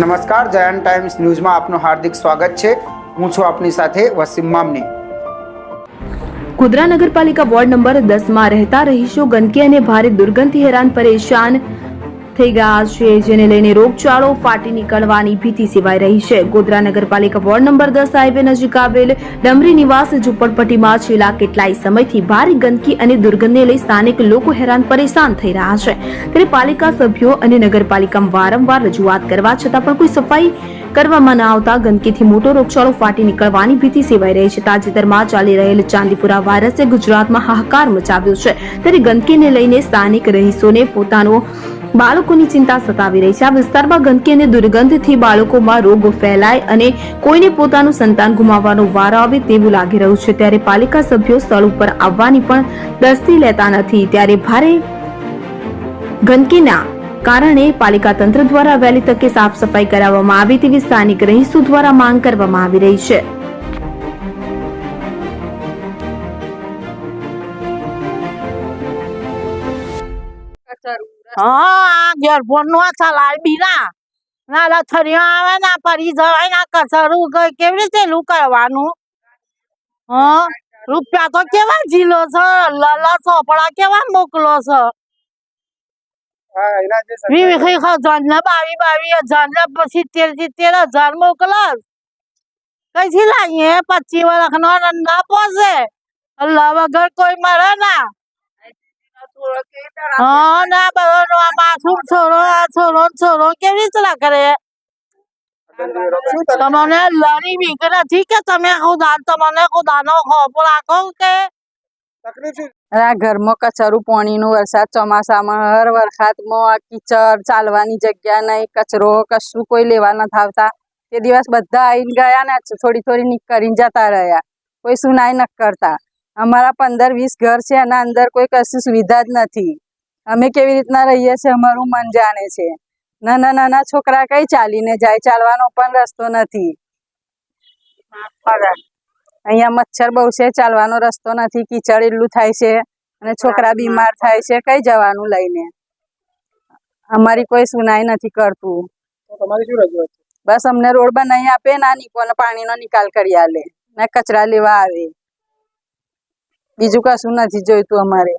નમસ્કાર, જયંત ટાઈમ્સ ન્યૂઝમાં આપનું હાર્દિક સ્વાગત છે. હું છું આપની સાથે વસીમ મામની. કુદરા નગરપાલિકા વોર્ડ નંબર દસમાં રહેતા રહીશો ગંદકી અને ભારે દુર્ગંધથી હેરાન પરેશાન થઈ ગયા છે જેને લઈને રોગચાળો ફાટી નીકળવાની ભીતિ સેવાઈ રહી છે. ગોધરા નગરપાલિકા વોર્ડ નંબર દસ હાઈવે નજીક આવેલ ડમરી નિવાસ ઝુંપડપટ્ટીમાં છેલ્લા કેટલાય સમયથી ભારે ગંદકી અને દુર્ગંધને લઈ સ્થાનિક લોકો હેરાન પરેશાન થઈ રહ્યા છે. ત્યારે પાલિકા સભ્યો અને નગરપાલિકામાં વારંવાર રજૂઆત કરવા છતાં પણ કોઈ સફાઈ કરવામાં ન આવતા ગંદકીથી મોટો રોગચાળો ફાટી નીકળવાની ભીતિ સેવાઈ રહી છે. તાજેતરમાં ચાલી રહેલ ચાંદીપુરા વાયરસે ગુજરાતમાં હાહાકાર મચાવ્યો છે. ત્યારે ગંદકીને લઈને સ્થાનિક રહીશોને પોતાનો બાળકોની ચિંતા સતાવી રહી છે. આ વિસ્તારમાં ગંદકી અને દુર્ગંધથી બાળકોમાં રોગ ફેલાય અને કોઈને પોતાનું સંતાન ગુમાવવાનો વારો આવે તેવું લાગી રહ્યું છે. ત્યારે પાલિકા સભ્યો સ્થળ ઉપર આવવાની પણ દસ્તી લેતા નથી. ત્યારે ભારે ગંદકીના કારણે પાલિકા તંત્ર દ્વારા વહેલી તકે સાફ સફાઈ કરાવવામાં આવે તેવી સ્થાનિક રહીશો દ્વારા માંગ કરવામાં આવી રહી છે. હા ગેરફોનનું ચલાય બીના ના લથડીઓ આવે ના પડી જવાય ના કચરું ક- કેવી રીતે કરવાનું હા રૂપિયા તો કેવા ઝીલો છે? લલા ચોપડા કેવા મોકલો છે? વી વી હજાર ને બાવી બાવી હજાર ને સિત્તેર સિત્તેર હજાર મોકલસ કઈથી લાવીએ? પચીસ વર્ષ નો ના પોસે. અલ્લાહ વગર કોઈ મરે ના. હા ના આ માસૂમ છોરો આ છોરો ને છોરો કેવી ના કરે? તમને લડી બીક નથી કે તમે ખુદા તમને ખુદાનો ખોફ રાખો કે? ઘરમાં કચરું પાણીનું વરસાદ ચોમાસામાં હર વરસાદમાં આ કીચડ ચાલવાની જગ્યા નહીં કચરો કશું કોઈ લેવા નથી આવતા તે દિવસ બધા આવીને ગયા ને થોડી થોડી નીક કરીને જતા રહ્યા. કોઈ સુનાઈ ન કરતા. અમારા પંદર વીસ ઘર છે એના અંદર કોઈ કશું સુવિધા જ નથી. અમે કેવી રીતના રહીએ છીએ અમારું મન જાણે છે. નાના નાના છોકરા કઈ ચાલીને જાય ચાલવાનો પણ રસ્તો નથી. અહીંયા મચ્છર બહુ છે ચાલવાનો રસ્તો નથી કીચડ એટલું થાય છે અને છોકરા બીમાર થાય છે કઈ જવાનું લઈને. અમારી કોઈ સુનાઈ નથી કરતું. બસ અમને રોડ બનાવી આપે ના નિકોને પાણીનો નિકાલ કરી આલે ને કચરા લેવા આવે. બીજું કશું નથી જોઈતું અમારે.